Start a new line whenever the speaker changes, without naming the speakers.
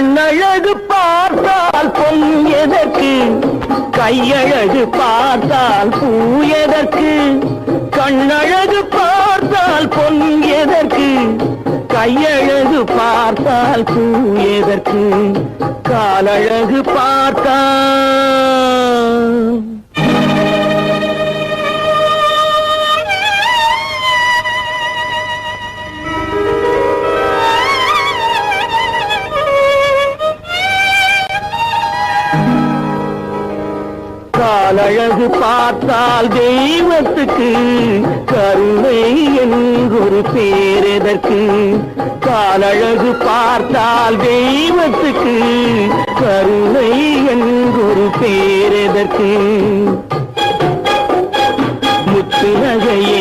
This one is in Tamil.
கண்ணழகு பார்த்தால் பொன் எதற்கு? கையழகு பார்த்தால் பூ எதற்கு? கண்ணழகு பார்த்தால் பொன் எதற்கு? கையழகு பார்த்தால் பூ எதற்கு? காலழகு பார்த்தால் காலழகு பார்த்தால் தெய்வத்துக்கு கருணை என்றொரு பேரெதற்கு காலழகு பார்த்தால் தெய்வத்துக்கு கருணை என்றொரு பேரெதற்கு முத்து நகையே